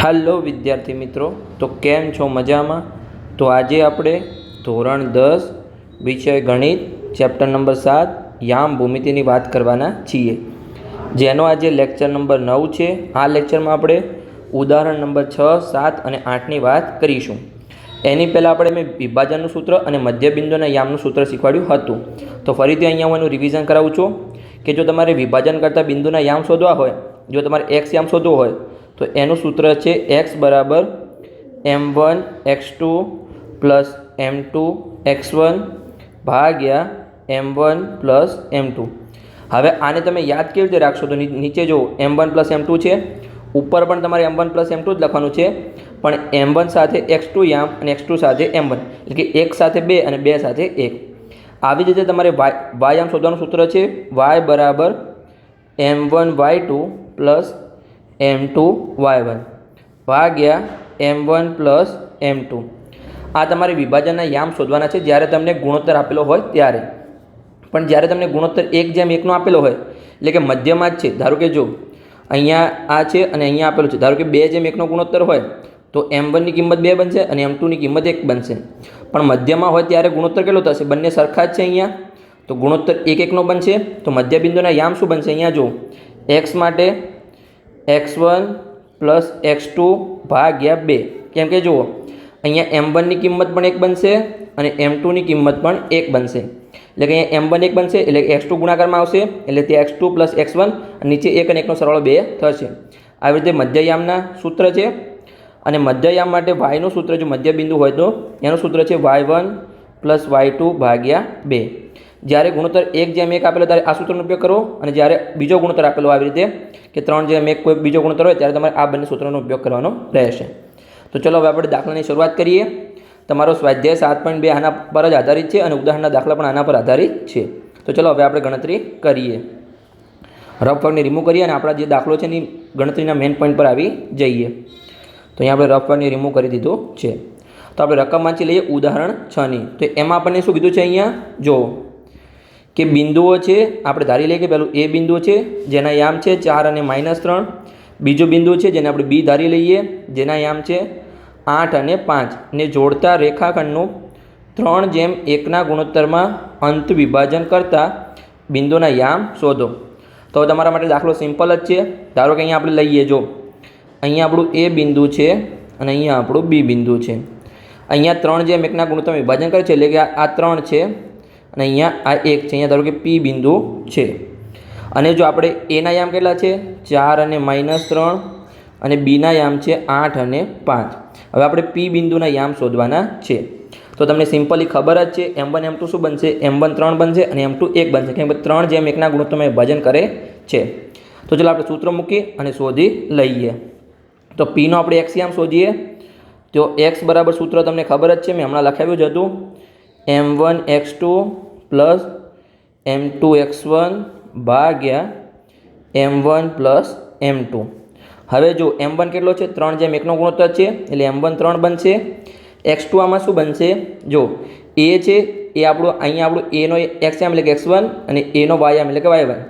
હાલો વિદ્યાર્થી મિત્રો. તો કેમ છો? મજામાં? તો આજે આપણે ધોરણ દસ, વિષય ગણિત ચેપ્ટર નંબર સાત, યામ ભૂમિતિની વાત કરવાના છીએ. જેનો આજે લેક્ચર નંબર નવ છે. આ લેક્ચરમાં આપણે ઉદાહરણ નંબર છ, સાત અને આઠની વાત કરીશું. એની પહેલાં આપણે મેં વિભાજનનું સૂત્ર અને મધ્યબિંદુના યામનું સૂત્ર શીખવાડ્યું હતું. તો ફરીથી અહીંયા હું એનું રિવિઝન કરાવું છું કે જો તમારે વિભાજન કરતાં બિંદુના યામ શોધવા હોય, જો તમારે એક્સ યામ શોધવો હોય તો એનું સૂત્ર છે એક્સ બરાબર M one X two plus M two X one ભાગ્યા M one plus M two હવે આને તમે યાદ કેવી રીતે રાખશો? તો નીચે જો M one plus M two છે. ઉપર પણ તમારે M one plus M two જ લખવાનું છે. પણ એમ વન સાથે એક્સ ટુ યામ અને એક્સ ટુ સાથે એમ વન એટલે કે એક સાથે બે અને બે સાથે એક. આવી જ રીતે તમારે વાય વાય આમ શોધવાનું સૂત્ર છે. વાય બરાબર M one Y two plus M two Y one. ભાગ્યા M one plus M two. આ તમારે વિભાજનના યામ શોધવાના છે. જ્યારે તમને ગુણોત્તર આપેલો હોય ત્યારે. પણ જ્યારે તમને ગુણોત્તર એક જેમ એકનો આપેલો હોય, એટલે કે મધ્યમાં જ છે. ધારો કે જો, અહીંયા આ છે અને અહીંયા આપેલું છે. ધારો કે બે જેમ એકનો ગુણોત્તર હોય, તો એમ વનની કિંમત બે બનશે અને એમ ટુની કિંમત એક બનશે. પણ મધ્યમાં હોય ત્યારે ગુણોત્તર કેટલો થશે? બંને સરખા જ છે અહીંયા. તો ગુણોત્તર એક એકનો બનશે. તો મધ્યબિંદુના યામ શું બનશે? અહીંયા જો એક્સ માટે X one plus X two ભાગ્યા બે. કેમ કે જુઓ, અહીંયા એમ વનની કિંમત પણ એક બનશે અને એમ ટુની કિંમત પણ એક બનશે. એટલે કે અહીંયા એમ વન એક બનશે, એટલે એક્સ ટુ ગુણાકારમાં આવશે, એટલે તે X two plus X one નીચે એક અને એકનો સરવાળો બે થશે. આવી રીતે મધ્યયામના સૂત્ર છે. અને મધ્યયામ માટે વાયનું સૂત્ર જો મધ્યબિંદુ હોય તો, એનું સૂત્ર છે Y one plus Y two ભાગ્યા બે. જ્યારે ગુણોત્તર એક જેમ એક આપેલો ત્યારે આ સૂત્રનો ઉપયોગ કરો અને જ્યારે બીજો ગુણોત્તર આપેલો આવી રીતે કે ત્રણ જેમ એક કોઈ બીજો ગુણોત્તર હોય ત્યારે તમારે આ બંને સૂત્રનો ઉપયોગ કરવાનો રહેશે. તો ચલો હવે આપણે દાખલાની શરૂઆત કરીએ. તમારો સ્વાધ્યાય સાત પોઈન્ટ બે આના પર જ આધારિત છે અને ઉદાહરણના દાખલા પણ આના પર આધારિત છે. તો ચલો હવે આપણે ગણતરી કરીએ. રફ વર્ગને રિમૂવ કરીએ અને આપણા જે દાખલો છે એની ગણતરીના મેઇન પોઈન્ટ પર આવી જઈએ. તો અહીંયા આપણે રફ વર્ગને રિમૂવ કરી દીધું છે. તો આપણે રકમ વાંચી લઈએ ઉદાહરણ છની તો એમાં આપણને શું કીધું છે અહીંયા? જો કે બિંદુઓ છે, આપણે ધારી લઈએ કે પેલું એ બિંદુ છે, જેના યામ છે ચાર અને માઇનસ ત્રણ. બીજું બિંદુ છે, જેને આપણે બી ધારી લઈએ, જેના યામ છે આઠ અને પાંચ. ને જોડતા રેખાખંડનું ત્રણ જેમ એકના ગુણોત્તરમાં અંત વિભાજન કરતાં બિંદુના યામ શોધો. તો તમારા માટે દાખલો સિમ્પલ જ છે. ધારો કે અહીંયા આપણે લઈએ, જો. અહીંયા આપણું એ બિંદુ છે અને અહીંયા આપણું બી બિંદુ છે. અહીંયા ત્રણ જેમ એકના ગુણોત્તર વિભાજન કરે છે, એટલે કે આ ત્રણ છે. અને અહીંયા આ એક છે, અહીંયા ધારો કે પી બિંદુ છે. અને જો આપણે એના યામ કેટલા છે? ચાર અને માઇનસ ત્રણ અને બીના યામ છે આઠ અને પાંચ. હવે આપણે પી બિંદુના યામ શોધવાના છે. તો તમને સિમ્પલી ખબર જ છે એમ વન એમ ટુ શું બનશે? એમ વન ત્રણ બનશે અને એમ ટુ એક બનશે. કેમ કે ત્રણ જેમ એકના ગુણોત્તરમાં ભજન કરે છે. તો ચાલો આપણે સૂત્ર મૂકી અને શોધી લઈએ. તો પીનો આપણે એક્સ યામ શોધીએ. તો એક્સ બરાબર સૂત્ર તમને ખબર જ છે, મેં હમણાં લખાવ્યું જ હતું. M one X two plus M two X one ભાગ્યા M one plus M two. હવે જો એમ વન કેટલો છે? ત્રણ જેમ એકનો ગુણોત્તર છે, એટલે એમ વન ત્રણ બનશે. એક્સ ટુ આમાં શું બનશે? જો એ છે, એ આપણું, અહીંયા આપણું એનો એક્સ એમ એટલે કે એક્સ વન અને એનો વાય એમ એટલે કે વાય વન.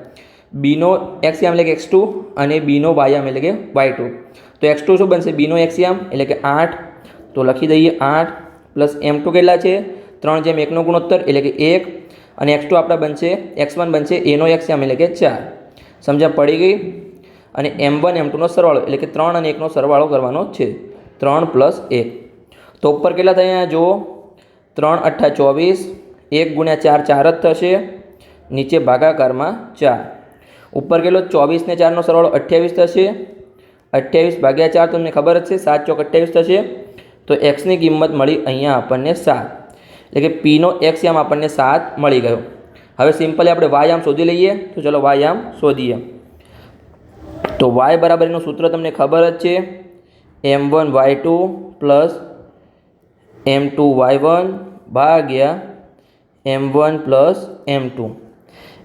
બીનો એક્સ એમ એટલે કે એક્સ ટુ અને બીનો વાય એમ એટલે કે વાય ટુ. તો એક્સ ટુ શું બનશે? બીનો એક્સ એમ એટલે કે આઠ. તો લખી દઈએ આઠ પ્લસ એમ ટુ કેટલા છે? ત્રણ જેમ એકનો ગુણોત્તર એટલે કે એક. અને એક્સ ટુ આપણા બનશે એક્સ વન બનશે, એનો એક્સ એમ એટલે કે ચાર. સમજ્યા પડી ગઈ? અને એમ વન એમ ટુનો સરવાળો, એટલે કે ત્રણ અને એકનો સરવાળો કરવાનો છે. ત્રણ પ્લસ એક. તો ઉપર કેટલા થાય અહીંયા, જુઓ. ત્રણ અઠ્ઠા ચોવીસ, એક ગુણ્યા ચાર ચાર જ થશે. નીચે ભાગાકારમાં ચાર. ઉપર કેટલો? ચોવીસ ને ચારનો સરવાળો અઠ્યાવીસ થશે. અઠ્યાવીસ ભાગ્યા ચાર, તમને ખબર જ છે, સાત ચોક અઠ્યાવીસ થશે. તો એક્સની કિંમત મળી અહીંયા આપણને સાત. એટલે કે પીનો એક્સ યામ આપણને સાત મળી ગયો. હવે સિમ્પલી આપણે વાયામ શોધી લઈએ તો ચલો વાયામ શોધીએ. તો વાય બરાબર એનું સૂત્ર તમને ખબર જ છે. M one Y two plus M two Y one ભાગ્યા M one plus M two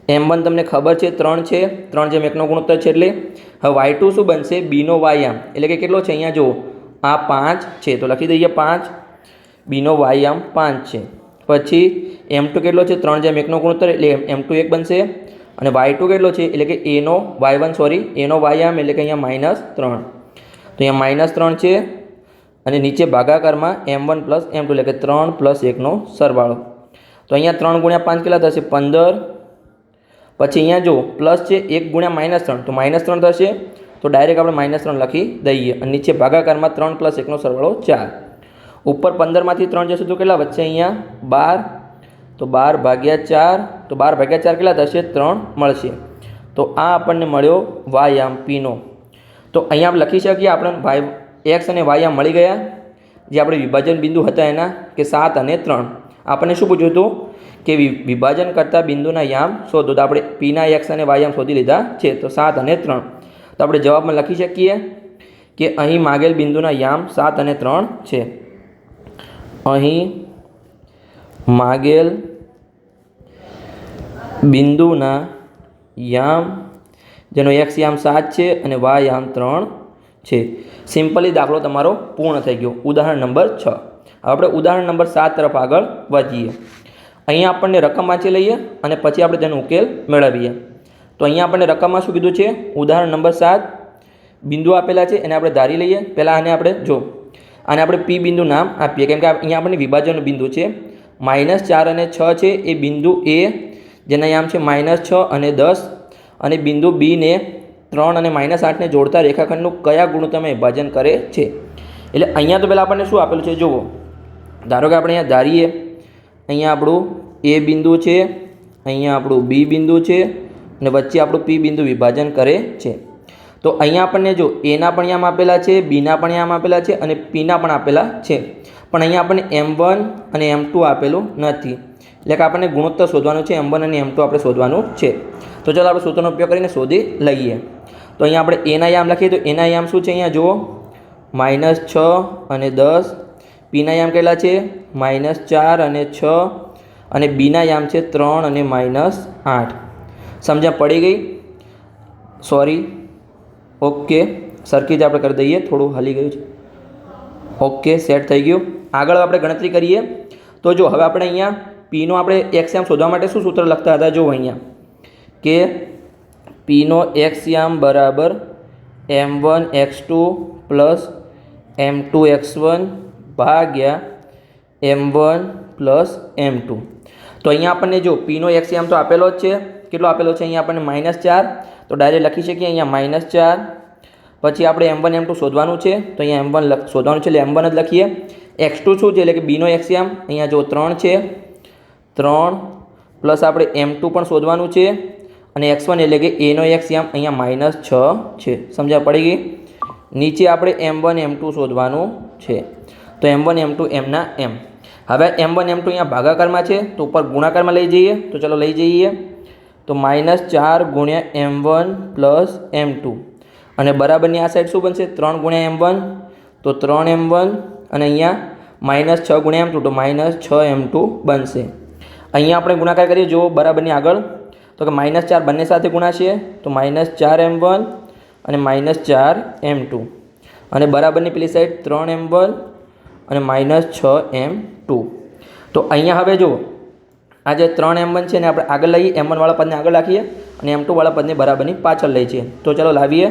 M one તમને ખબર છે ત્રણ છે. ત્રણ જેમ એકનો ગુણોત્તર છે એટલે. હવે વાય ટુ શું બનશે? બીનો વાયામ એટલે કે કેટલો છે અહીંયા? જુઓ. આ પાંચ છે. તો લખી દઈએ પાંચ. બીનો વાયામ પાંચ છે. પછી એમ ટુ કેટલો છે? ત્રણ જેમ એકનો ગુણોત્તર એટલે એમ ટુ એક બનશે. અને વાય ટુ કેટલો છે? એટલે કે એનો વાય વન, સોરી એનો વાયામ એટલે કે અહીંયા માઇનસ ત્રણ. તો અહીંયા માઇનસ ત્રણ છે. અને નીચે ભાગાકારમાં M one plus M two એટલે કે ત્રણ પ્લસ એકનો સરવાળો. તો અહીંયા ત્રણ ગુણ્યા પાંચ કેટલા થશે? પંદર. પછી અહીંયા જો પ્લસ છે એક ગુણ્યા માઇનસ ત્રણ, તો માઇનસ ત્રણ થશે. તો ડાયરેક્ટ આપણે માઇનસ ત્રણ લખી દઈએ. અને નીચે ભાગાકારમાં ત્રણ પ્લસ એકનો સરવાળો ચાર. ઉપર પંદરમાંથી ત્રણ જશે તો કેટલા વચ્ચે અહીંયા? બાર. તો બાર ભાગ્યા ચાર. તો બાર ભાગ્યા ચાર કેટલા થશે? ત્રણ મળશે. તો આ આપણને મળ્યો વાયામ પીનો. તો અહીંયા આપણે લખી શકીએ આપણે વાય, એક્સ અને વાયામ મળી ગયા. જે આપણે વિભાજન બિંદુ હતા એના, કે સાત અને ત્રણ. આપણને શું પૂછ્યું હતું? કે વિભાજન કરતા બિંદુના યામ શોધો. તો આપણે પીના એક્સ અને વાયામ શોધી લીધા છે. તો સાત અને ત્રણ. તો આપણે જવાબમાં લખી શકીએ કે અહીં માગેલ બિંદુના યામ સાત અને ત્રણ છે. અહીં માગેલ બિંદુના યામ, જેનો એક્સ યામ સાત છે અને વાય યામ ત્રણ છે. સિમ્પલી દાખલો તમારો પૂર્ણ થઈ ગયો. ઉદાહરણ નંબર છ. આપણે ઉદાહરણ નંબર સાત તરફ આગળ વધીએ. અહીંયા આપણને રકમ વાંચી લઈએ અને પછી આપણે તેનો ઉકેલ મેળવીએ. તો અહીંયા આપણને રકમમાં શું કીધું છે? ઉદાહરણ નંબર સાત. બિંદુ આપેલા છે, એને આપણે ધારી લઈએ. પહેલાં આને આપણે જો. આને આપણે પી બિંદુ નામ આપીએ. કેમ કે અહીંયા આપણને વિભાજન બિંદુ છે. માઇનસ ચાર અને છ છે, એ બિંદુ એ જેના નામ છે માઇનસ છ અને દસ. અને બિંદુ બીને ત્રણ અને માઇનસ આઠને જોડતા રેખાખંડનું કયા ગુણોત્તમે વિભાજન કરે છે? એટલે અહીંયા તો પહેલાં આપણને શું આપેલું છે? જુઓ. ધારો કે આપણે અહીંયા ધારીએ. અહીંયા આપણું એ બિંદુ છે. અહીંયા આપણું બી બિંદુ છે. અને વચ્ચે આપણું પી બિંદુ વિભાજન કરે છે. તો અહીંયા આપણને જો એના પણ યામ આપેલા છે, બીના પણ યામ આપેલા છે અને પીના પણ આપેલા છે. પણ અહીંયા આપણને એમ વન અને એમ ટુ આપેલું નથી. એટલે કે આપણને ગુણોત્તર શોધવાનું છે, એમ વન અને એમ ટુ આપણે શોધવાનું છે. તો ચાલો આપણે સૂત્રનો ઉપયોગ કરીને શોધી લઈએ. તો અહીંયા આપણે એના યામ લખીએ તો એના યામ શું છે અહીંયા? જુઓ. માઇનસ છ અને દસ. પીના યામ કેટલા છે? માઇનસ ચાર અને છ. અને બીના યામ છે ત્રણ અને માઇનસ આઠ. સમજ્યા પડી ગઈ? સોરી. ઓકે, સરખી જ આપણે કરી દઈએ. થોડું હલી ગયું છે. ઓકે, સેટ થઈ ગયું. આગળ આપણે ગણતરી કરીએ. તો જો, હવે આપણે અહીંયા પીનો આપણે એક્સયામ શોધવા માટે શું સૂત્ર લખતા હતા? જો અહીંયા. કે પીનો એક્સયામ બરાબર M one X two plus M two X one ભાગ્યા M one plus M two તો અહીંયા આપણને જો પીનો એક્સયામ તો આપેલો જ છે. કેટલો આપેલો છે? અહીંયા આપણને માઇનસ ચાર. તો ડાયરેક્ટ લખી શકીએ, અહીંયા માઇનસ ચાર. પછી આપણે એમ વન એમ ટુ શોધવાનું છે. તો અહીંયા એમ વન શોધવાનું છે, એટલે એમ વન જ લખીએ. એક્સ ટુ શું છે? એટલે કે બીનો એક્સ અહીંયા જો ત્રણ છે, ત્રણ પ્લસ આપણે એમ ટુ પણ શોધવાનું છે. અને એક્સ વન એટલે કે એનો એક્સ અહીંયા માઇનસ છ છે. સમજ્યા પડી ગઈ? નીચે આપણે એમ વન એમ ટુ શોધવાનું છે. તો એમ વન એમ ટુ એમના એમ હવે એમ વન એમ ટુ અહીંયા ભાગાકારમાં છે. તો ઉપર ગુણાકારમાં લઈ જઈએ. તો ચલો લઈ જઈએ. તો માઇનસ ચાર ગુણ્યા M one plus M two. અને બરાબરની આ સાઈડ શું બનશે? ત્રણ ગુણ્યા એમ વન. તો ત્રણ એમ વન અને અહીંયા માઇનસ છ ગુણ્યા એમ ટુ, તો માઇનસ છ એમ ટુ બનશે. અહીંયા આપણે ગુણાકાર કરીએ, જુઓ બરાબરની આગળ. તો કે માઇનસ ચાર બંને સાથે ગુણાશે, તો માઇનસ ચાર એમ વન અને માઇનસ ચાર એમ ટુ. અને બરાબરની પેલી સાઈડ ત્રણ એમ વન અને માઇનસ છ એમ ટુ. તો અહીંયા હવે જુઓ આ જે ત્રણ એમ વન છે ને આપણે આગળ લઈએ એમ વનવાળા પદને આગળ રાખીએ અને એમ ટુવાળા પદને બરાબરની પાછળ લઈએ છીએ. તો ચાલો લાવીએ.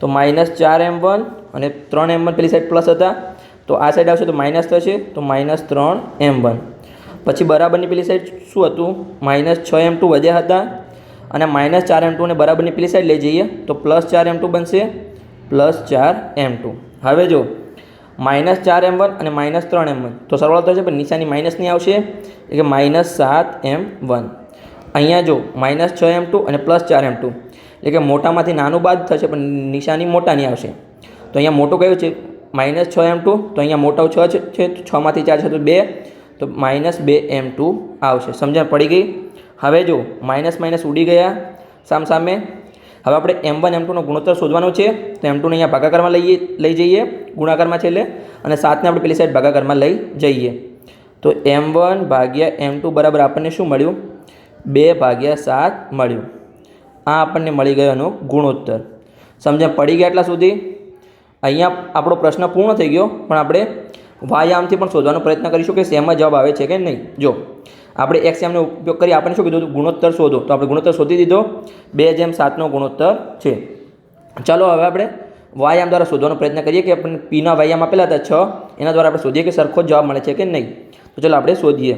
તો માઇનસ ચાર એમ વન અને ત્રણ એમ વન પેલી સાઈડ પ્લસ હતા. તો આ સાઈડ આવશે તો માઇનસ થશે, તો માઇનસ ત્રણ એમ વન પછી બરાબરની પેલી સાઈડ શું હતું? માઇનસ છ એમ ટુ વધ્યા હતા. અને માઇનસ ચાર એમ ટુને બરાબરની પેલી સાઈડ લઈ જઈએ, તો પ્લસ ચાર એમ ટુ બનશે પ્લસ ચાર એમ ટુ હવે જો માઇનસ ચાર એમ વન અને માઇનસ ત્રણ એમ વન. તો સરવાળો થશે પણ નિશાની માઇનસની આવશે એટલે કે માઇનસ સાત એમ વન. અહીંયા જો માઇનસ છ એમ ટુ અને પ્લસ ચાર એમ ટુ. એટલે કે મોટામાંથી નાનું બાદ થશે, પણ નિશાની મોટાની આવશે. તો અહીંયા મોટું કયું છે? માઇનસ છ એમ ટુ, તો અહીંયા મોટો છ, છે, તો છમાંથી ચાર છે, તો બે. તો માઇનસ બે એમ ટુ આવશે. સમજણ પડી ગઈ? હવે જો માઇનસ માઇનસ ઉડી ગયા સામ સામે હવે આપણે એમ વન એમ ટુનો ગુણોત્તર શોધવાનો છે. તો એમ ટુને અહીંયા ભાગાકારમાં લઈએ, લઈ જઈએ. ગુણાકારમાં છેલ્લે અને સાતને આપણે પેલી સાઈડ ભાગાકારમાં લઈ જઈએ. તો એમ વન ભાગ્યા એમ ટુ બરાબર આપણને શું મળ્યું? બે ભાગ્યા સાત મળ્યું. આ આપણને મળી ગયો એનો ગુણોત્તર. સમજ્યા? પડી ગયા એટલા સુધી? અહીંયા આપણો પ્રશ્ન પૂર્ણ થઈ ગયો, પણ આપણે વાયામથી પણ શોધવાનો પ્રયત્ન કરીશું કે સેમમાં જવાબ આવે છે કે નહીં? જો આપણે એક્સ એમનો ઉપયોગ કરી આપણને શું કીધું હતું? ગુણોત્તર શોધો. તો આપણે ગુણોત્તર શોધી દીધો. બે જેમ સાતનો ગુણોત્તર છે. ચાલો હવે આપણે વાયામ દ્વારા શોધવાનો પ્રયત્ન કરીએ કે આપણને પીના વાયામ આપેલા હતા છ. એના દ્વારા આપણે શોધીએ કે સરખો જ જવાબ મળે છે કે નહીં. તો ચાલો આપણે શોધીએ.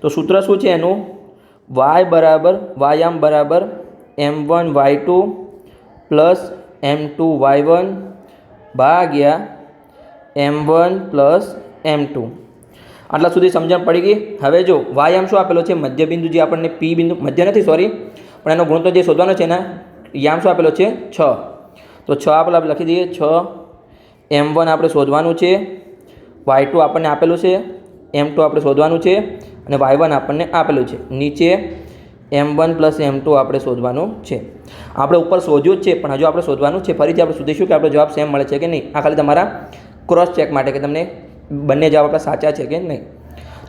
તો સૂત્ર શું છે એનું? વાય બરાબર વાયામ બરાબર M one Y two plus M two Y one ભાગ્યા M one plus M two આટલા સુધી સમજણ પડી ગઈ. હવે જો વાયામ શું આપેલો છે? મધ્યબિંદુ જે આપણને પી બિંદુ, મધ્ય નથી સોરી પણ એનો ગુણોત્તર જે શોધવાનો છે એના યામ શું આપેલો છે? છ. તો છ આપણે આપણે લખી દઈએ. છ, એમ વન આપણે શોધવાનું છે. વાય ટુ આપણને આપેલું છે. એમ ટુ આપણે શોધવાનું છે. અને વાય વન આપણને આપેલું છે. નીચે M one plus M two આપણે શોધવાનું છે. આપણે ઉપર શોધ્યું જ છે, પણ હજુ આપણે શોધવાનું છે. ફરીથી આપણે શોધીશું કે આપણો જવાબ સેમ મળે છે કે નહીં. આ ખાલી તમારા ક્રોસ ચેક માટે કે તમને બંને જવાબ આપણા સાચા છે કે નહીં?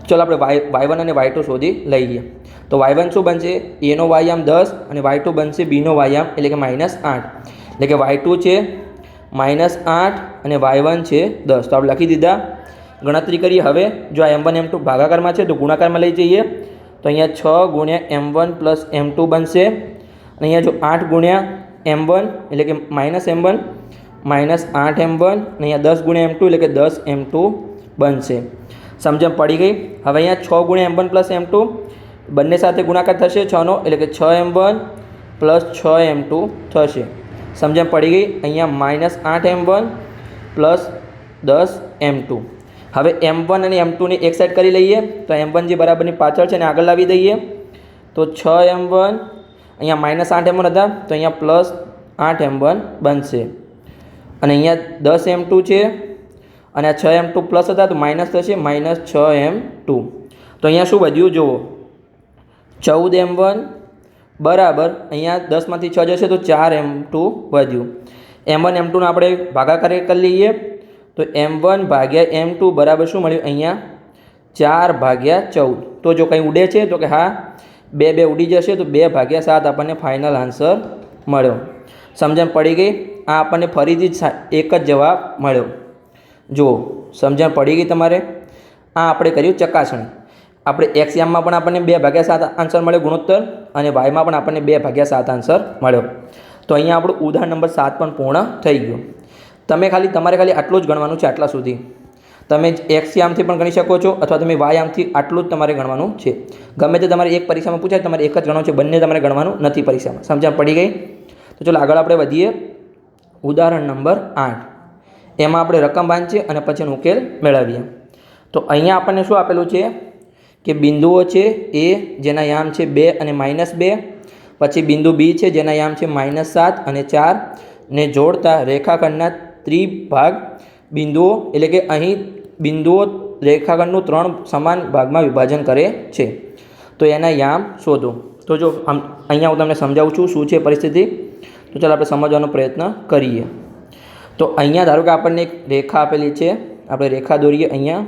ચલો આપણે વાય વાય વન અને વાય ટુ શોધી લઈએ. તો વાય વન શું બનશે? એનો વાયામ દસ અને વાય ટુ બનશે બીનો વાયામ એટલે કે માઇનસ આઠ. એટલે કે વાય ટુ છે માઇનસ આઠ અને વાય વન છે દસ. તો આપણે લખી દીધા. ગણતરી કરીએ હવે. જો આ એમ વન, એમ ટુ ભાગાકારમાં છે, તો ગુણાકારમાં લઈ જઈએ. તો અહીંયા છ ગુણ્યા M one plus M two બનશે. અને અહીંયા જો આઠ ગુણ્યા એમ વન, એટલે કે માઇનસ એમ વન, માઇનસ આઠ એમ વન, અને અહીંયા દસ ગુણ્યા એમ ટુ, એટલે કે દસ એમ ટુ બનશે. સમજણ પડી ગઈ? હવે અહીંયા છ ગુણ્યા M one plus M two બંને સાથે ગુણાકાર થશે છનો, એટલે કે છ એમ વન પ્લસ છ એમ ટુ થશે. સમજણ પડી ગઈ? અહીંયા માઇનસ આઠ એમ વન પ્લસ દસ એમ ટુ. હવે એમ વન અને એમ ટુને એક સાઈડ કરી લઈએ, તો એમ વન જે બરાબરની પાછળ છે એને આગળ લાવી દઈએ. તો છ એમ વન, અહીંયા માઇનસ આઠ એમ વન હતા, તો અહીંયા પ્લસ આઠ એમ વન બનશે. અને અહીંયા દસ એમ ટુ છે અને આ છ એમ ટુ પ્લસ હતા તો માઇનસ થશે માઇનસ છ એમ ટુ. તો અહીંયા શું વધ્યું? જુઓ. ચૌદ એમ વન બરાબર, અહીંયા દસમાંથી છ જશે તો ચાર એમ ટુ વધ્યું. એમ વન, એમ ટુનો આપણે ભાગાકાર કરી લઈએ. તો એમ વન ભાગ્યા એમ ટુ બરાબર શું મળ્યું? અહીંયા ચાર ભાગ્યા ચૌદ. તો જો કંઈ ઉડે છે, તો કે હા, બે બે ઉડી જશે, તો બે ભાગ્યા સાત આપણને ફાઇનલ આન્સર મળ્યો. સમજણ પડી ગઈ? આ આપણને ફરીથી એક જ જવાબ મળ્યો. જુઓ, સમજણ પડી ગઈ તમારે? આ આપણે કર્યું ચકાસણી. આપણે એક્સ યામમાં પણ આપણને બે ભાગ્યા સાત આન્સર મળ્યો ગુણોત્તર અને વાયમાં પણ આપણને બે ભાગ્યા સાત આન્સર મળ્યો. તો અહીંયા આપણું ઉદાહરણ નંબર સાત પણ પૂર્ણ થઈ ગયું. તમે ખાલી, તમારે ખાલી આટલું જ ગણવાનું છે આટલા સુધી. તમે એક્સ યામથી પણ ગણી શકો છો અથવા તમે વાય આમથી આટલું જ તમારે ગણવાનું છે. ગમે તે તમારે એક પરીક્ષામાં પૂછાય તમારે એક જ ગણવાનું છે, બંને તમારે ગણવાનું નથી પરીક્ષામાં. સમજણ પડી ગઈ? તો ચલો આગળ આપણે વધીએ. ઉદાહરણ નંબર આઠ. એમાં આપણે રકમ વાંચીએ અને પછી એનો ઉકેલ મેળવીએ. તો અહીંયા આપણને શું આપેલું છે? કે બિંદુઓ છે એ જેના યામ છે બે અને માઇનસ બે, પછી બિંદુ બી છે જેના યામ છે માઇનસ સાત અને ચાર, ને જોડતા રેખાખંડના ત્રિભાગ બિંદુઓ, એટલે કે અહીં બિંદુઓ રેખાખંડનું ત્રણ સમાન ભાગમાં વિભાજન કરે છે. તો એના યામ શોધો. તો જો આમ, અહીંયા હું તમને સમજાવું છું શું છે પરિસ્થિતિ? તો ચાલો આપણે સમજવાનો પ્રયત્ન કરીએ. તો અહીંયા ધારો કે આપણને એક રેખા આપેલી છે, આપણે રેખા દોરીએ અહીંયા.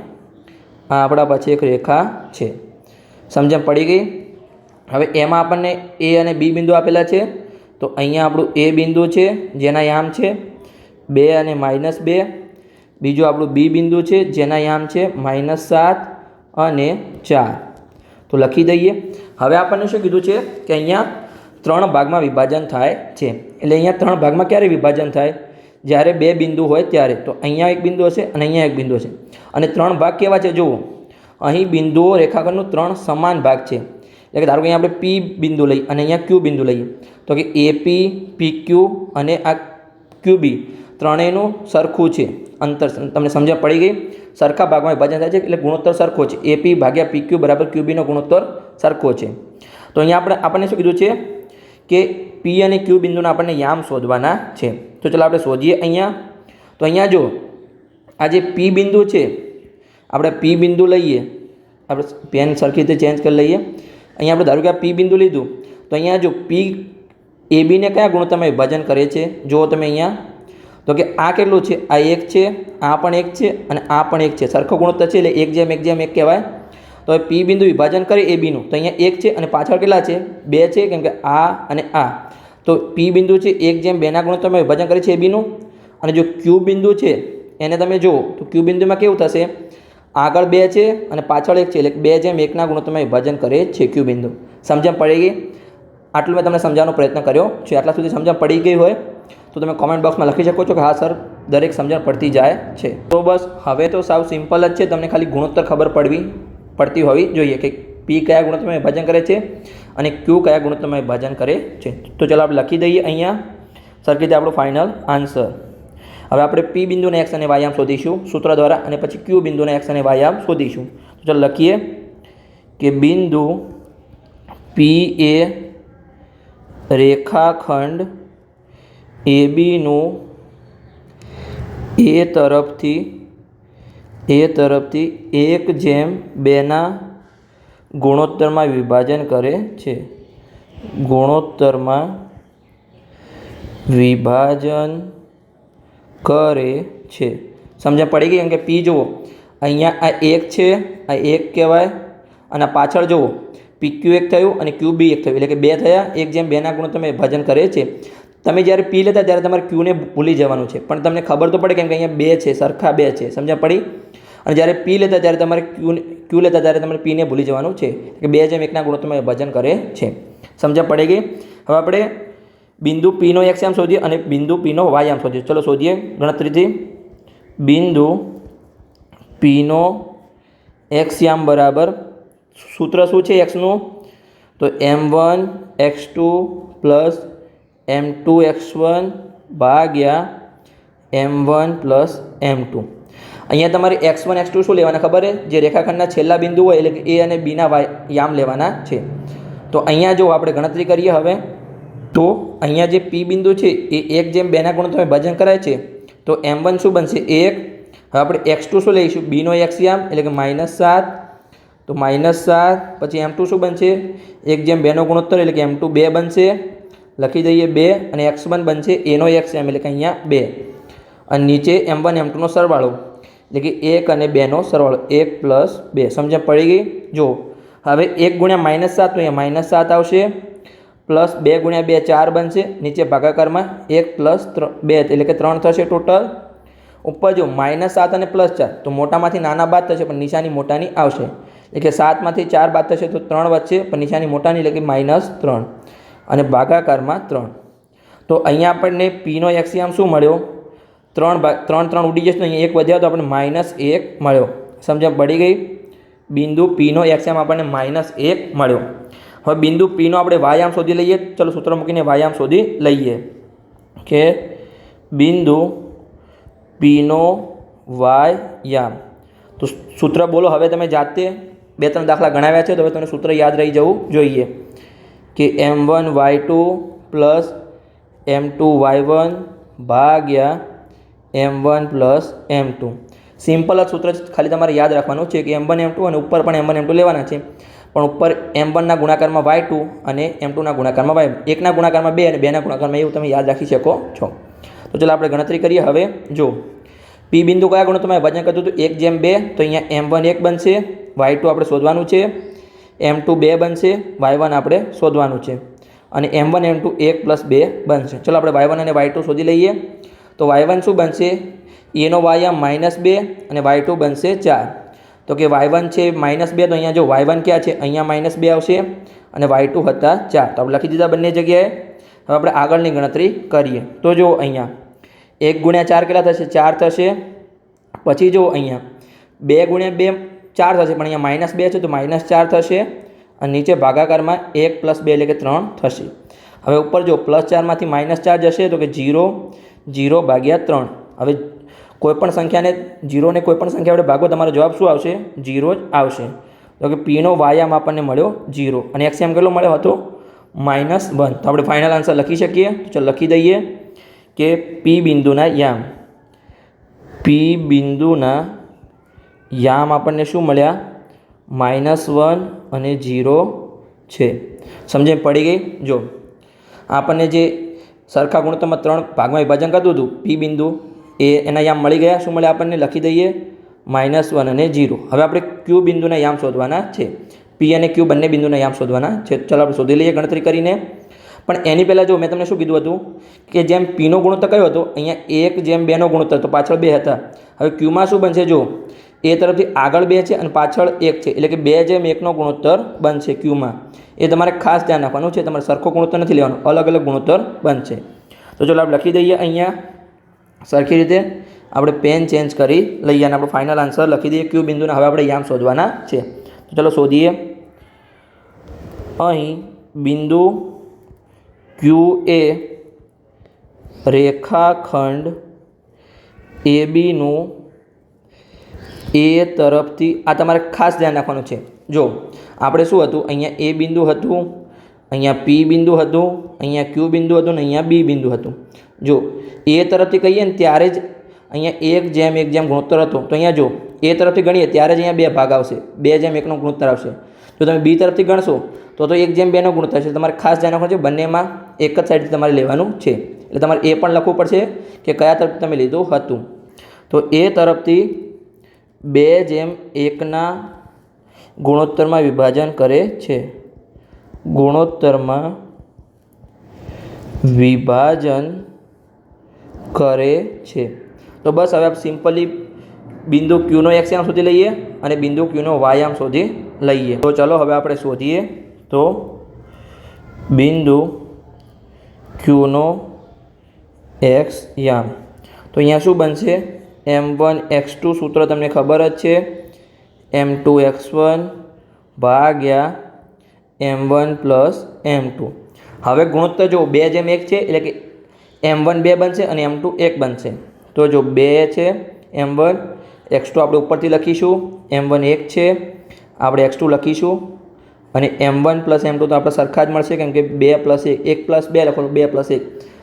આપણા પાછી એક રેખા છે. સમજણ પડી ગઈ? હવે એમાં આપણને એ અને બી બિંદુ આપેલા છે. તો અહીંયા આપણું એ બિંદુ છે, જેના યામ છે બે અને માઇનસ બે. બીજું આપણું બી બિંદુ છે, જેના યામ છે માઇનસ સાત અને ચાર. તો લખી દઈએ. હવે આપણને શું કીધું છે કે અહીંયા ત્રણ ભાગમાં વિભાજન થાય છે. એટલે અહીંયા ત્રણ ભાગમાં ક્યારે વિભાજન થાય? જ્યારે બે બિંદુ હોય ત્યારે. તો અહીંયા એક બિંદુ હશે અને અહીંયા એક બિંદુ હશે. અને ત્રણ ભાગ કેવા છે? જુઓ. અહીં બિંદુઓ રેખાખંડનું ત્રણ સમાન ભાગ છે. એટલે કે ધારો કે અહીંયા આપણે પી બિંદુ લઈએ અને અહીંયા ક્યુ બિંદુ લઈએ. તો કે એપી પી ક્યુ અને આ ક્યુબી ત્રણેયનું સરખું છે. અંતર તમને સમજણ પડી ગઈ? સરખા ભાગમાં વિભાજન થાય છે એટલે ગુણોત્તર સરખો છે. એપી ભાગ્યા પી ક્યુ બરાબર ક્યુબીનો ગુણોત્તર સરખો છે. તો અહીંયા આપણે, આપણને શું કીધું છે? કે પી અને ક્યુ બિંદુના આપણને યામ શોધવાના છે. તો ચાલો આપણે શોધીએ અહીંયા. તો અહીંયા જો, આ જે પી બિંદુ છે, આપણે પી બિંદુ લઈએ. આપણે પેન સરખી રીતે ચેન્જ કરી લઈએ. અહીંયા આપણે ધારો કે આ પી બિંદુ લીધું. તો અહીંયા જો પી એ બીને કયા ગુણોત્તરમાં વિભાજન કરે છે? જુઓ તમે અહીંયા. તો કે આ કેટલું છે? આ એક છે, આ પણ એક છે અને આ પણ એક છે. સરખો ગુણોત્તર છે એટલે એક જેમ એક જેમ, એક કહેવાય. તો પી બિંદુ વિભાજન કરે એ બીનું. તો અહીંયા એક છે અને પાછળ કેટલા છે? બે છે, કેમ કે આ અને આ. તો પી બિંદુ છે એક જેમ બેના ગુણોત્તરમાં વિભાજન કરે છે એ બીનું. અને જો ક્યુ બિંદુ છે, એને તમે જુઓ, તો ક્યુ બિંદુમાં કેવું થશે? આગળ બે છે અને પાછળ એક છે, એટલે બે જેમ એકના ગુણોત્તરમાં વિભાજન કરે છે ક્યુ બિંદુ. સમજણ પડી ગઈ? આટલું મેં તમને સમજાવવાનો પ્રયત્ન કર્યો. છે આટલા સુધી સમજણ પડી ગઈ હોય, તો તમે કોમેન્ટ બોક્સમાં લખી શકો છો કે હા, સર, દરેક સમજણ પડતી જાય છે. તો બસ, હવે તો સાવ સિમ્પલ જ છે. તમને ખાલી ગુણોત્તર ખબર પડવી. પડતી હોવી જોઈએ કે પી કયા ગુણોત્તરમાં વિભાજન કરે છે અને ક્યુ કયા ગુણોત્તરમાં વિભાજન કરે છે. તો ચાલો આપણે લખી દઈએ અહીંયા. સરખી રીતે આપણો ફાઇનલ આન્સર હવે આપણે પી બિંદુને એક્સ અને વાયામ શોધીશું, સૂત્ર દ્વારા, અને પછી ક્યુ બિંદુને એક્સ અને વાયામ શોધીશું. તો ચાલો લખીએ કે બિંદુ પી એ રેખાખંડ એ બીનું એ તરફથી એ તરફથી એક જેમ બેના ગુણોત્તરમાં વિભાજન કરે છે. ગુણોત્તરમાં વિભાજન કરે છે. સમજણ પડી ગઈ? કેમ કે પી જુઓ. અહીંયા આ એક છે, આ એક કહેવાય, અને પાછળ જુઓ. પી ક્યુ એક થયું અને ક્યુ બી એક થયું. એટલે કે બે થયા, એક જેમ બેના ગુણોત્તરમાં વિભાજન કરે છે. તમે જ્યારે પી લેતા ત્યારે તમારે ક્યુને ભૂલી જવાનું છે. પણ તમને ખબર તો પડે કેમ કે અહીંયા બે છે, સરખા બે છે, સમજ્યા પડી? અને જ્યારે પી લેતા ત્યારે તમારે ક્યુ ક્યુ લેતા ત્યારે તમારે પીને ભૂલી જવાનું છે. કે બે જેમ એકના ગુણોત્તરમાં વિભાજન કરે છે. સમજ્યા પડી ગઈ? હવે આપણે બિંદુ પીનો એક્સ આમ શોધીએ અને બિંદુ પીનો વાય આમ શોધીએ. ચલો શોધીએ ગણતરીથી. બિંદુ પીનો એક્સ યામ બરાબર સૂત્ર શું છે એક્સનું તો M one X two plus M two X one ભાગ્યા M one plus M two. અહીંયા તમારે એક્સ વન, એક્સ ટુ શું લેવાના ખબર છે જે રેખાખંડના છેલ્લા બિંદુ હોય, એટલે એ અને બીના વાય યામ લેવાના છે. તો અહીંયા જો આપણે ગણતરી કરીએ હવે, તો અહીંયા જે પી બિંદુ છે, એ એક જેમ બેના ગુણ તમે ભજન કરાય છે, તો એમ વન શું બનશે? એક. હવે આપણે એક્સ ટુ શું લઈશું? બીનો એક્સ યામ, એટલે કે માઇનસ સાત. તો માઇનસ સાત, પછી એમ ટુ શું બનશે? એક જેમ બેનો ગુણોત્તર, એટલે કે એમ ટુ બે બનશે. લખી દઈએ બે અને એક્સ વન બનશે, એનો એક્સ એમ, એટલે કે અહીંયા બે. અને નીચે એમ વન એમ ટુનો સરવાળો. એટલે કે એક અને બેનો સરવાળો, એક પ્લસ બે. સમજણ પડી ગઈ? જો હવે એક ગુણ્યા માઇનસ સાત અહીંયા માઇનસ સાત આવશે. પ્લસ બે ગુણ્યા બે, ચાર બનશે. નીચે ભાગાકારમાં એક પ્લસ બે, એટલે કે ત્રણ થશે ટોટલ ઉપર જો માઇનસ સાત અને પ્લસ ચાર, તો મોટામાંથી નાના બાદ થશે, પણ નિશાની મોટાની આવશે. એટલે કે સાતમાંથી ચાર બાદ થશે, તો ત્રણ વચ્ચે પણ નિશાની મોટાની, એટલે કે માઇનસ ત્રણ. અને ભાગાકારમાં ત્રણ. તો અહીંયા આપણને પીનો એક્સિયમ શું મળ્યો? ત્રણ ત્રણ ત્રણ ઉડી જશે અહીંયા એક વધ્યા તો આપણને માઇનસ એક મળ્યો. સમજણ પડી ગઈ? બિંદુ પીનો એક્સિયમ આપણને માઇનસ એક મળ્યો. હવે બિંદુ પીનો આપણે વાયામ શોધી લઈએ. ચલો સૂત્ર મૂકીને વાયામ શોધી લઈએ. કે બિંદુ પીનો વાયામ તો સૂત્ર બોલો, હવે તમે જાતે બે, ત્રણ દાખલા ગણાવ્યા છે, તો હવે તમને સૂત્ર યાદ રહી જવું જોઈએ. કે M one Y two plus M two Y one ભાગ્યા M one plus M two. Simple જ સૂત્ર ખાલી તમારે યાદ રાખવાનું છે કે એમ વન, એમ ટુ અને ઉપર પણ એમ વન, એમ ટુ લેવાના છે. પણ ઉપર એમ વનના ગુણાકારમાં વાય ટુ અને એમ ટુના ગુણાકારમાં વાય એકના ગુણાકારમાં બે અને બેના ગુણાકારમાં એવું તમે યાદ રાખી શકો છો. તો ચાલો આપણે ગણતરી કરીએ હવે. જો પી બિંદુ કયા ગુણોત્તરમાં વજન કરતું હતું? એક જેમ બે, તો અહીંયા એમ વન એક બનશે. વાય ટુ આપણે શોધવાનું છે. એમ ટુ બે બનશે વાય વન આપણે શોધવાનું છે. અને એમ વન એમ ટુ એક પ્લસ બે બનશે. ચલો આપણે વાય વન અને વાય ટુ શોધી લઈએ. તો વાય વન શું બનશે? એનો વાય આમ માઇનસ બે અને વાય ટુ બનશે ચાર. તો કે વાય વન છે માઇનસ બે, તો અહીંયા જો વાય વન ક્યાં છે? અહીંયા માઇનસ બે આવશે અને વાય ટુ હતા ચાર. તો આપણે લખી દીધા બંને જગ્યાએ. હવે આપણે આગળની ગણતરી કરીએ. તો જો અહીંયા એક ગુણ્યા ચાર કેટલા થશે? ચાર થશે. પછી જો અહીંયા બે ગુણ્યા બે ચાર થશે, પણ અહીંયા માઇનસ બે છે તો માઇનસ ચાર થશે અને નીચે ભાગાકારમાં એક પ્લસ બે એટલે કે ત્રણ થશે. હવે ઉપર જો પ્લસ ચારમાંથી માઇનસ ચાર જશે તો કે જીરો જીરો ભાગ્યા ત્રણ. હવે કોઈપણ સંખ્યાને, જીરોને કોઈપણ સંખ્યા વડે ભાગો, તમારો જવાબ શું આવશે? જીરો જ આવશે. તો કે પીનો વાયામ આપણને મળ્યો જીરો. અને એક્સએમ કેટલો મળ્યો હતો? Minus one. તો આપણે ફાઇનલ આન્સર લખી શકીએ. તો ચાલો લખી દઈએ કે પી બિંદુના યામ. પી બિંદુના યામ આપણને શું મળ્યા? માઇનસ વન અને જીરો છે. સમજે પડી ગઈ? જો, આપણને જે સરખા ગુણોત્તરમાં ત્રણ ભાગમાં વિભાજન કરતું હતું પી બિંદુ એ એના યામ મળી ગયા. શું મળ્યા આપણને? લખી દઈએ. માઇનસ વન અને ઝીરો. હવે આપણે ક્યુ બિંદુના યામ શોધવાના છે. પી અને ક્યુ બંને બિંદુના યામ શોધવાના છે. ચાલો, આપણે શોધી લઈએ ગણતરી કરીને. પણ એની પહેલાં જો, મેં તમને શું કીધું હતું? કે જેમ પીનો ગુણોત્તર કયો હતો, અહીંયા એક જેમ બેનો ગુણોત્તર, તો પાછળ બે હતા. હવે ક્યુમાં શું બનશે? જો એ તરફથી આગળ બે છે અને પાછળ એક છે. એટલે કે બે જેમ એકનો ગુણોત્તર બનશે ક્યુમાં. એ તમારે ખાસ ધ્યાન રાખવાનું છે. તમારે સરખો ગુણોત્તર નથી લેવાનો. અલગ અલગ ગુણોત્તર બનશે. તો ચલો આપણે લખી દઈએ અહીંયા. સરખી રીતે આપણે પેન ચેન્જ કરી લઈએ અને આપણો ફાઇનલ આન્સર લખી દઈએ. ક્યુ બિંદુને હવે આપણે યામ શોધવાના છે. તો ચલો શોધીએ. અહીં બિંદુ ક્યુ એ રેખાખંડ એ બીનું એ તરફથી આ તમારે ખાસ ધ્યાન રાખવાનું છે. જો આપણે શું હતું? અહીંયા એ બિંદુ હતું, અહીંયા પી બિંદુ હતું, અહીંયા ક્યુ બિંદુ હતું ને અહીંયા બી બિંદુ હતું. જો એ તરફથી કહીએ ને ત્યારે જ અહીંયા એક જેમ એક જેમ ગુણોત્તર હતો. તો અહીંયા જો એ તરફથી ગણીએ ત્યારે જ અહીંયા બે ભાગ આવશે. બે જેમ એકનો ગુણોત્તર આવશે. જો તમે બી તરફથી ગણશો, તો તો એક જેમ બેનો ગુણોત્તર છે. તમારે ખાસ ધ્યાન રાખવાનું છે, બંનેમાં એક જ સાઈડથી તમારે લેવાનું છે. એટલે તમારે એ પણ લખવું પડશે કે કયા તરફથી તમે લીધું હતું. તો એ તરફથી બે જેમ એકના ગુણોત્તરમાં વિભાજન કરે છે. ગુણોત્તરમાં વિભાજન કરે છે. તો બસ હવે આપ સિમ્પલી બિંદુ ક્યુનો એક્સ યામ શોધી લઈએ અને બિંદુ ક્યુનો વાયામ શોધી લઈએ. તો ચલો હવે આપણે શોધીએ. તો બિંદુ ક્યુનો એક્સ યામ. તો અહીંયા શું બનશે? એમ વન એક્સ ટુ સૂત્ર તમને ખબર જ છે. એમ ટુ એક્સ વન ભાગ્યા M one plus M two. હવે ગુણોત્તર જો બે જેમ એક છે એટલે કે એમ વન બે બનશે અને એમ ટુ એક બનશે. તો જો બે છે, એમ વન, એક્સ ટુ આપણે ઉપરથી લખીશું, એમ વન એક છે, આપણે એક્સ ટુ લખીશું. અને M one plus M two તો આપણે સરખા જ મળશે, કેમ કે બે પ્લસ એક એક પ્લસ બે લખો બે પ્લસ એક.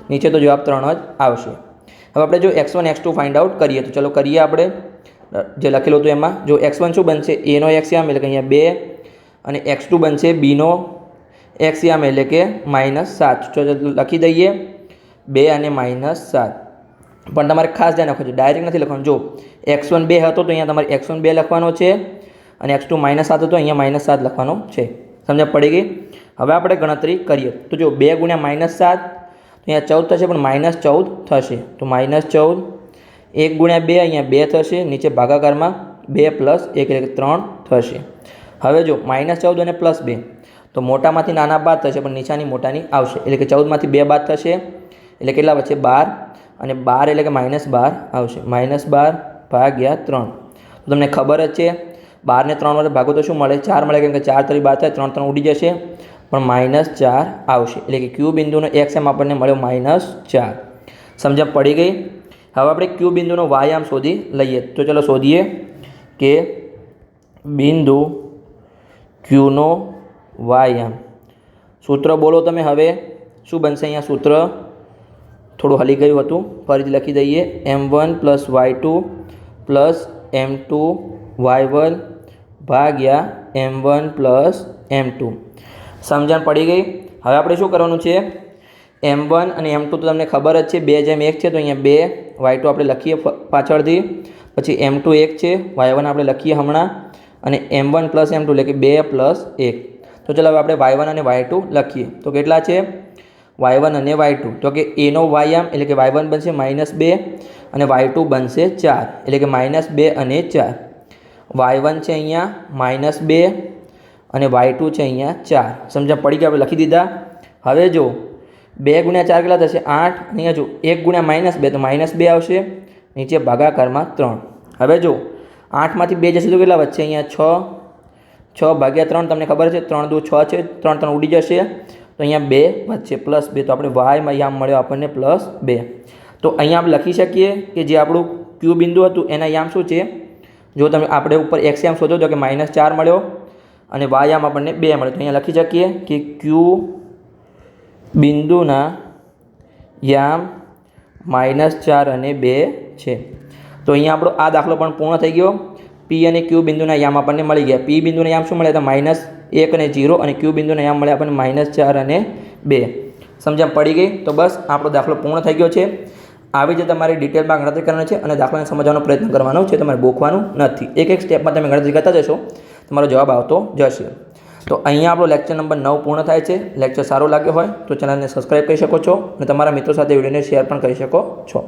નીચે તો જવાબ ત્રણ જ આવશે. હવે આપણે જો X one X two find out કરીએ, તો ચલો કરીએ આપણે. જે લખેલું હતું એમાં, જો એક્સ વન શું બનશે? એનો એક્સ યામ એટલે કે અહીંયા બે, અને એક્સ ટુ બનશે બીનો એક્સ યામ એટલે કે માઇનસ સાત. તો લખી દઈએ, બે અને માઇનસ સાત. પણ તમારે ખાસ ધ્યાન રાખવું છે ડાયરેક્ટ નથી લખવાનું. જો એક્સ વન બે હતો, તો અહીંયા તમારે એક્સ વન બે લખવાનો છે, અને એક્સ ટુ માઇનસ સાત હતો, અહીંયા માઇનસ સાત લખવાનો છે. સમજ પડી ગઈ? હવે આપણે ગણતરી કરીએ. તો જો બે ગુણ્યા માઇનસ સાત તો અહીંયા ચૌદ થશે, પણ માઇનસ ચૌદ થશે. તો માઇનસ ચૌદ, એક ગુણ્યા બે અહીંયા બે થશે, નીચે ભાગાકારમાં બે પ્લસ એક એટલે ત્રણ થશે. હવે જો, માઇનસ ચૌદ અને પ્લસ બે, તો મોટામાંથી નાના બાદ થશે, પણ નીચાની મોટાની આવશે. એટલે કે ચૌદમાંથી બે બાદ થશે, એટલે કેટલા વચ્ચે બાર. અને બાર એટલે કે માઇનસ બાર આવશે. માઇનસ બાર ભાગ્યા ત્રણ. તો તમને ખબર જ છે, બારને ત્રણ વડે ભાગો તો શું મળે? ચાર મળે, કેમ કે ચાર તરી બાર થાય, ત્રણ ત્રણ ઉડી જશે. પણ માઇનસ ચાર આવશે. એટલે કે ક્યુ બિંદુનો એક્સ એમ આપણને મળ્યો માઇનસ ચાર. સમજણ પડી ગઈ? હવે આપણે ક્યુ બિંદુનો વાય આમ શોધી લઈએ. તો ચલો શોધીએ કે બિંદુ ક્યુનો વાયામ સૂત્ર બોલો તમે હવે. શું બનશે અહીંયા સૂત્ર? થોડું હલી ગયું હતું. ફરીથી લખી દઈએ. M one plus Y two plus M two Y one ભાગ્યા M one plus M two. સમજણ પડી ગઈ. હવે આપણે શું કરવાનું છે? એમ વન અને એમ ટુ તો તમને ખબર જ છે, બે જેમ એક છે, તો અહીંયા બે વાય ટુ આપણે લખીએ પાછળથી. પછી એમ ટુ એક છે વાય વન આપણે લખીએ હમણાં. અને M one plus M two એટલે કે બે પ્લસ એક. તો ચાલો હવે આપણે વાય વન અને વાય ટુ લખીએ. તો કેટલા છે? વાય વન અને વાય ટુ તો કે એનો વાય આમ, એટલે કે વાય વન બનશે માઇનસ બે અને વાય ટુ બનશે ચાર. એટલે કે માઇનસ બે અને ચાર. વાય વન છે અહીંયા માઇનસ બે. અને વાય ટુ છે અહીંયા ચાર. સમજા પડી ગયા આપણે લખી દીધા. હવે જો બે ગુણ્યા ચાર કેટલા થશે? આઠ. અહીંયા જો એક ગુણ્યા માઇનસ બે, તો માઇનસ બે આવશે. નીચે ભાગાકારમાં ત્રણ. હવે જો આઠમાંથી બે જશે તો કેટલા વચ્ચે અહીંયા છ. છ ભાગ્યા ત્રણ, તમને ખબર છે? ત્રણ દુ છ છે. ત્રણ ત્રણ ઉડી જશે. તો અહીંયા બે વચ્ચે પ્લસ બે. તો આપણે વાયમાં યામ મળ્યો આપણને પ્લસ બે. તો અહીંયા આપણે લખી શકીએ કે જે આપણું ક્યુ બિંદુ હતું, એના યામ શું છે? જો તમે આપણે ઉપર એક્સ યામ શોધો તો કે માઇનસ ચાર મળ્યો. અને વાય આપણને બે મળે. તો અહીંયા લખી શકીએ કે ક્યુ બિંદુના યામ માઇનસ ચાર અને બે છે. તો અહીંયા આપણો આ દાખલો પણ પૂર્ણ થઈ ગયો. પી અને ક્યુ બિંદુના યામ આપણને મળી ગયા. પી બિંદુના યામ શું મળ્યા હતા માઇનસ એક અને જીરો અને ક્યુ બિંદુના યામ મળ્યા આપણને માઇનસ ચાર અને બે. સમજણ પડી ગઈ? તો બસ આપણો દાખલો પૂર્ણ થઈ ગયો છે. આવી રીતે તમારે ડિટેલમાં ગણતરી કરવાની છે અને દાખલાને સમજવાનો પ્રયત્ન કરવાનો છે. તમારે ગોખવાનું નથી. એક એક સ્ટેપમાં તમે ગણતરી કરતા જશો. તમારો જવાબ આવતો જશે. તો અહીંયા આપણો લેક્ચર નંબર નવ પૂર્ણ થાય છે. લેક્ચર સારો લાગ્યો હોય તો ચેનલને સબસ્ક્રાઈબ કરી શકો છો અને તમારા મિત્રો સાથે વિડીયોને શેર પણ કરી શકો છો.